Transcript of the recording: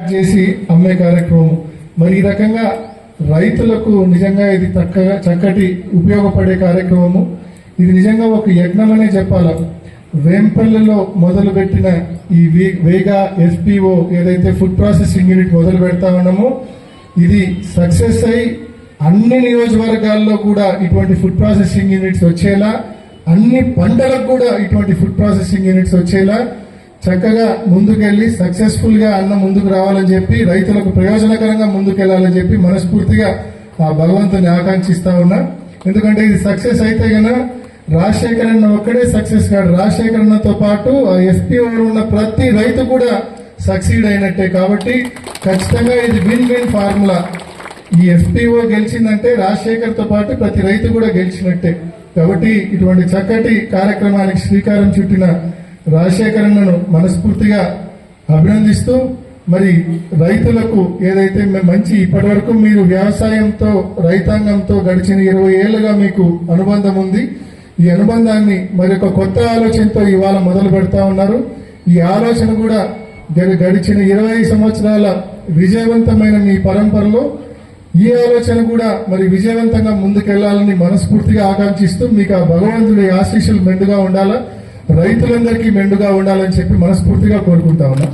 చేసి అమ్మే కార్యక్రమం. మరి ఈ రకంగా రైతులకు నిజంగా ఇది చక్కగా చక్కటి ఉపయోగపడే కార్యక్రమము. ఇది నిజంగా ఒక యజ్ఞమనే చెప్పాల. వేంపల్లిలో మొదలు పెట్టిన ఈ వేగా ఎస్పీఓ ఏదైతే ఫుడ్ ప్రాసెసింగ్ యూనిట్ మొదలు పెడతా ఉన్నామో ఇది సక్సెస్ అయి అన్ని నియోజకవర్గాల్లో కూడా ఇటువంటి ఫుడ్ ప్రాసెసింగ్ యూనిట్స్ వచ్చేలా అన్ని పంటలకు కూడా ఇటువంటి ఫుడ్ ప్రాసెసింగ్ యూనిట్స్ వచ్చేలా చక్కగా ముందుకెళ్ళి సక్సెస్ఫుల్గా అన్న ముందుకు రావాలని చెప్పి రైతులకు ప్రయోజనకరంగా ముందుకెళ్ళాలని చెప్పి మనస్ఫూర్తిగా ఆ భగవంతుని ఆకాంక్షిస్తా ఉన్నా. ఎందుకంటే ఇది సక్సెస్ అయితే గన రాజశేఖర్ అన్న ఒక్కడే సక్సెస్ కాదు రాజశేఖర్ అన్నతో పాటు ఆ ఎస్పీ ఉన్న ప్రతి రైతు కూడా సక్సీడ్ అయినట్టే. కాబట్టి ఖచ్చితంగా ఇది విన్ విన్ ఫార్ములా. ఈ ఎఫ్పిఓ గెలిచిందంటే రాజశేఖర్తో పాటు ప్రతి రైతు కూడా గెలిచినట్టే. కాబట్టి ఇటువంటి చక్కటి కార్యక్రమానికి శ్రీకారం చుట్టిన రాజశేఖరన్నను మనస్ఫూర్తిగా అభినందిస్తూ మరి రైతులకు ఏదైతే మంచి ఇప్పటి వరకు మీరు వ్యవసాయంతో రైతాంగంతో గడిచిన ఇరవై ఏళ్ళుగా మీకు అనుబంధం ఉంది. ఈ అనుబంధాన్ని మరి ఒక కొత్త ఆలోచనతో ఇవాళ మొదలు పెడతా ఉన్నారు. ఈ ఆలోచన కూడా గడిచిన ఇరవై సంవత్సరాల విజయవంతమైన మీ పరంపరలో ఈ ఆలోచన కూడా మరి విజయవంతంగా ముందుకెళ్ళాలని మనస్ఫూర్తిగా ఆకాంక్షిస్తూ మీకు ఆ భగవంతుడి ఆశీస్సులు మెండుగా ఉండాలా? రైతులందరికీ మెండుగా ఉండాలని చెప్పి మనస్ఫూర్తిగా కోరుకుంటా ఉన్నా.